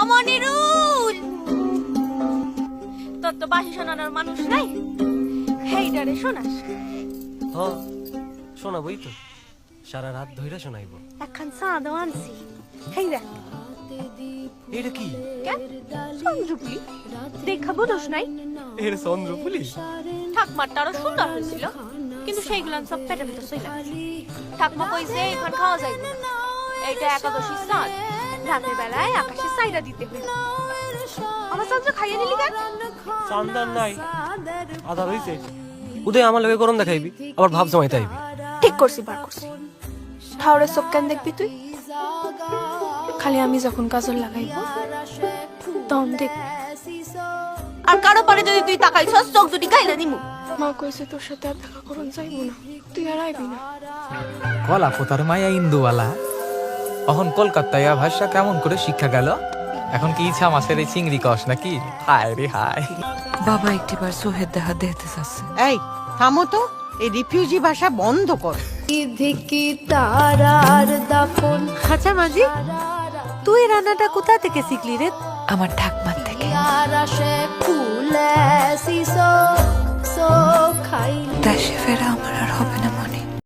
অমনিরুল। তোর তো বাসি শোনানোর মানুষ নাই। হেই হেইডারে শোনাস। হ শোনাবই তো। সারা রাত ধইরা শোনাইব। এখন সাদও আনছি। হেই দেখ এটা কি? চন্দ্রপুলি। দেখা বুঝোস নাই। এর চন্দ্রপুলি? ঠাকমারটা আরও সুন্দর হয়েছিল। কিন্তু সেইগুলো সব পেটে পেটে ঠাকমা কইছে এখন খাওয়া যায় এইটা একাদশী সাদ রাতের বেলায় আকাশে সাইরা দিতে হইল। আমার চন্দ্র খাইয়ে নিলি কেন? চান্দার নাই আধার হইছে। উদয় আমার লগে গরম দেখাইবি আবার ভাব জমাইতে আইবি। ঠিক করছি বার করছি। ঠাউরের চোখ কেন দেখবি তুই? খালি আমি যখন কাজল লাগাইব তখন দেখ। আর কারও পরে যদি তুই তাকাইছস চোখ দুটি গাইলে দিমু। মা কইছে তোর সাথে আর দেখা করুন যাইব না। তুই আর আইবি না। কলা পোতার মায়া ইন্দুওয়ালা এখন কলকাতায় ভাষা কেমন করে শিক্ষা গেল? এখন কি ইচ্ছা মাসের এই চিংড়ি কস নাকি? হায় রে হায়। বাবা একটিবার সোহেদ দেখা দেখতে চাচ্ছে। এই থামো তো এই রিফিউজি ভাষা বন্ধ কর। আচ্ছা মাঝি তুই রান্নাটা কোথা থেকে শিখলি রে? আমার ঠাকমার থেকে। দেশে ফেরা আমার আর হবে